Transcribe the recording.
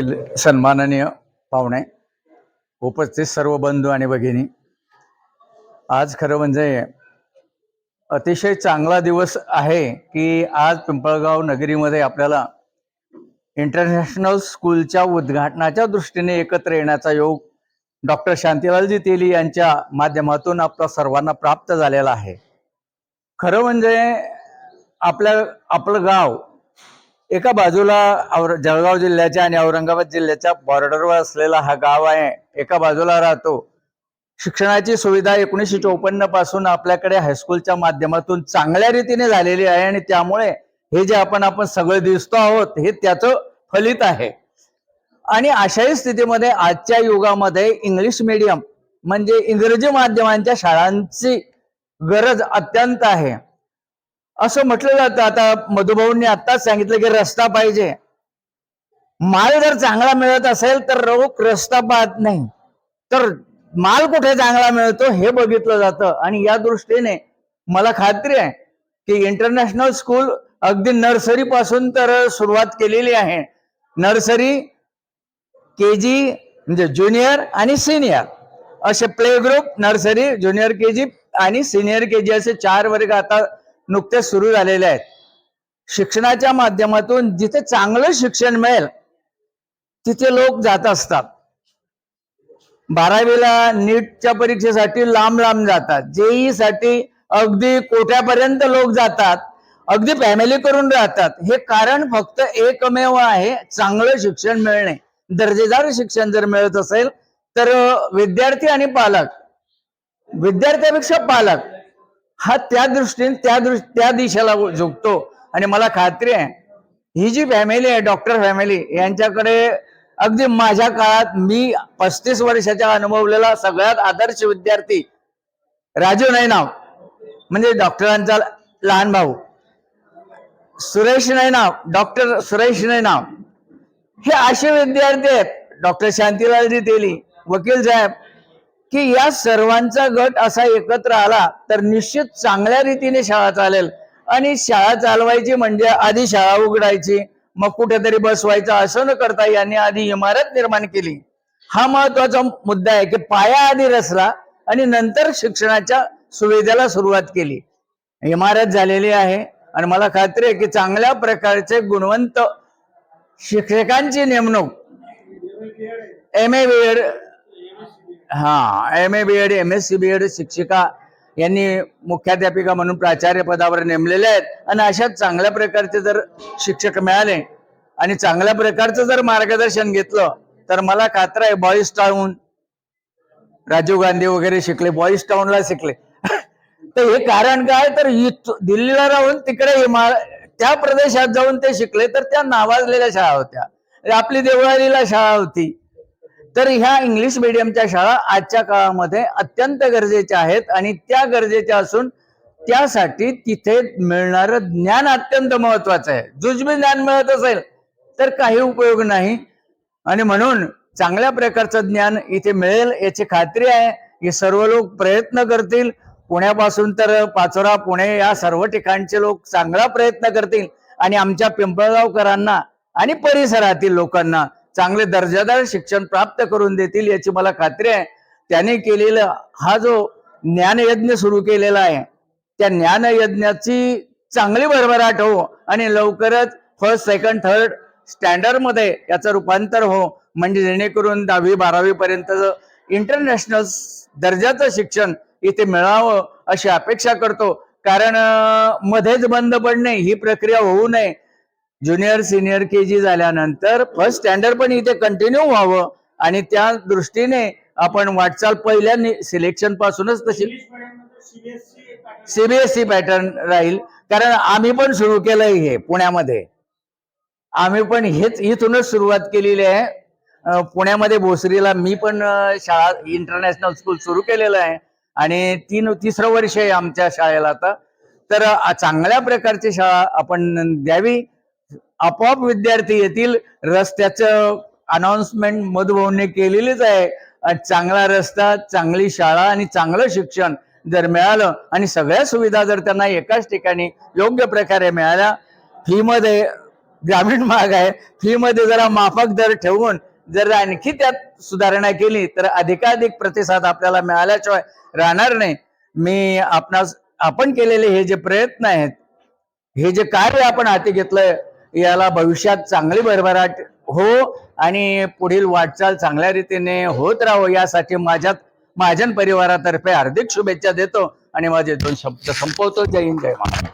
येथील सन्माननीय पाहुणे उपस्थित सर्व बंधू आणि भगिनी. आज खरं म्हणजे अतिशय चांगला दिवस आहे की आज पिंपळगाव नगरीमध्ये आपल्याला इंटरनॅशनल स्कूलच्या उद्घाटनाच्या दृष्टीने एकत्र येण्याचा योग डॉक्टर शांतीलालजी तेली यांच्या माध्यमातून आपला सर्वांना प्राप्त झालेला आहे. खरं म्हणजे आपल्या आपलं गाव एका बाजूला और जळगाव जिल्ह्याच्या आणि औरंगाबाद जिल्ह्याच्या बॉर्डरवर असलेला हा गाव आहे. एका बाजूला राहतो. शिक्षणाची सुविधा एकोणीसशे चौपन्नपासून आपल्याकडे हायस्कूलच्या माध्यमातून चांगल्या रीतीने झालेली आहे आणि त्यामुळे हे जे आपण आपण सगळं दिसतो आहोत हे त्याचं फलित आहे. आणि अशाही स्थितीमध्ये आजच्या युगामध्ये इंग्लिश मीडियम म्हणजे इंग्रजी माध्यमांच्या शाळांची गरज अत्यंत आहे. असं म्हटलं जातं. आता मधुभाऊंनी आत्ताच सांगितलं की रस्ता पाहिजे. माल जर चांगला मिळत असेल तर रोख रस्ता पाहत नाही. तर माल कुठे चांगला मिळतो हे बघितलं जातं. आणि या दृष्टीने मला खात्री आहे की इंटरनॅशनल स्कूल अगदी नर्सरी पासून तर सुरुवात केलेली आहे. नर्सरी के जी म्हणजे ज्युनियर आणि सिनियर असे play group nursery junior K G आणि सिनियर के जी असे चार वर्ग आता नुकतेच सुरू झालेले आहेत. शिक्षणाच्या माध्यमातून जिथे चांगलं शिक्षण मिळेल तिथे लोक जात असतात. बारावीला नीटच्या परीक्षेसाठी लांब लांब जातात. जेई साठी अगदी कोट्यापर्यंत लोक जातात. अगदी फॅमिली करून राहतात. हे कारण फक्त एकमेव आहे चांगलं शिक्षण मिळणे. दर्जेदार शिक्षण जर मिळत असेल तर विद्यार्थी आणि पालक. विद्यार्थ्यापेक्षा पालक. हा त्या दृष्टीने त्या दृष्टी त्या दिशेला झुकतो. आणि मला खात्री आहे ही जी फॅमिली आहे डॉक्टर फॅमिली यांच्याकडे अगदी माझ्या काळात मी पस्तीस वर्षाच्या अनुभवलेला सगळ्यात आदर्श विद्यार्थी राजू नैनाव म्हणजे डॉक्टरांचा लहान भाऊ. सुरेश नैनाव डॉक्टर सुरेश नैनाव. हे असे विद्यार्थी आहेत डॉक्टर शांतीलालजी तेली वकील साहेब. की या सर्वांचा गट असा एकत्र आला तर निश्चित चांगल्या रीतीने शाळा चालेल. आणि शाळा चालवायची म्हणजे आधी शाळा उघडायची मग कुठेतरी बसवायचं असं न करता यांनी आधी इमारत निर्माण केली. हा महत्त्वाचा मुद्दा आहे की पाया आधी रचला आणि नंतर शिक्षणाच्या सुविधेला सुरुवात केली. इमारत झालेली आहे आणि मला खात्री आहे की चांगल्या प्रकारचे गुणवंत शिक्षकांची नेमणूक एम ए बी एड हा M A B Ed M S C B Ed शिक्षिका यांनी मुख्याध्यापिका म्हणून प्राचार्य पदावर नेमलेले आहेत. आणि अशा चांगल्या प्रकारचे जर शिक्षक मिळाले आणि चांगल्या प्रकारचं जर मार्गदर्शन घेतलं तर मला खात्र आहे बॉईज टाऊन राजीव गांधी वगैरे शिकले बॉईज टाऊनला शिकले. तर हे कारण काय? तर दिल्लीला राहून तिकडे त्या प्रदेशात जाऊन ते शिकले तर त्या नावाजलेल्या शाळा होत्या. आपली देवळालीला शाळा होती. तर ह्या इंग्लिश मिडियमच्या शाळा आजच्या काळामध्ये अत्यंत गरजेच्या आहेत आणि त्या गरजेच्या असून त्यासाठी तिथे मिळणारं ज्ञान अत्यंत महत्वाचं आहे. जुजबी ज्ञान मिळत असेल तर काही उपयोग नाही. आणि म्हणून चांगल्या प्रकारचं ज्ञान इथे मिळेल याची खात्री आहे. हे सर्व लोक प्रयत्न करतील. पुण्यापासून तर पाचोरा पुणे या सर्व ठिकाणचे लोक चांगला प्रयत्न करतील. आणि आमच्या पिंपळगावकरांना आणि परिसरातील लोकांना चांगले दर्जादार शिक्षण प्राप्त करून देतील याची मला खात्री आहे. त्याने केलेला हा जो ज्ञानयज्ञ सुरू केलेला आहे त्या ज्ञानयज्ञाची चांगली भरभराट हो आणि लवकरच फर्स्ट सेकंड थर्ड स्टँडर्डमध्ये याचं रूपांतर हो. म्हणजे जेणेकरून दहावी बारावी पर्यंत इंटरनॅशनल दर्जाचं शिक्षण इथे मिळावं अशी अपेक्षा करतो. कारण मध्येच बंद पडणे ही प्रक्रिया होऊ नये. ज्युनियर सिनियर के जी झाल्यानंतर फर्स्ट स्टँडर्ड पण इथे कंटिन्यू व्हावं. आणि त्या दृष्टीने आपण वाटचाल पहिल्या सिलेक्शन पासूनच तशी सीबीएसई पॅटर्न राहील. कारण आम्ही पण सुरू केलंय हे पुण्यामध्ये. आम्ही पण हेच इथूनच सुरुवात केलेली आहे. पुण्यामध्ये भोसरीला मी पण शाळा इंटरनॅशनल स्कूल सुरू केलेलं आहे. आणि तीन तिसरं वर्ष आहे आमच्या शाळेला आता. तर चांगल्या प्रकारची शाळा आपण द्यावी. आपोआप विद्यार्थी येतील. रस्त्याचं अनाउन्समेंट मधुभाऊने केलेलीच आहे. चांगला रस्ता चांगली शाळा आणि चांगलं शिक्षण जर मिळालं आणि सगळ्या सुविधा जर त्यांना एकाच ठिकाणी योग्य प्रकारे मिळाल्या फीमध्ये ग्रामीण भाग आहे. फीमध्ये जरा माफक दर ठेवून जर आणखी त्यात सुधारणा केली तर अधिकाधिक प्रतिसाद आपल्याला मिळाल्याशिवाय राहणार नाही. मी आपणास आपण केलेले हे जे प्रयत्न आहेत हे जे कार्य आपण हाती घेतलंय याला भविष्यात चांगली भरभराट हो आणि पुढील वाटचाल चांगल्या रीतीने होत राहो यासाठी माझ्यात माझ्या परिवारातर्फे हार्दिक शुभेच्छा देतो आणि माझे दोन शब्द संपवतो. जय हिंद जय महाराज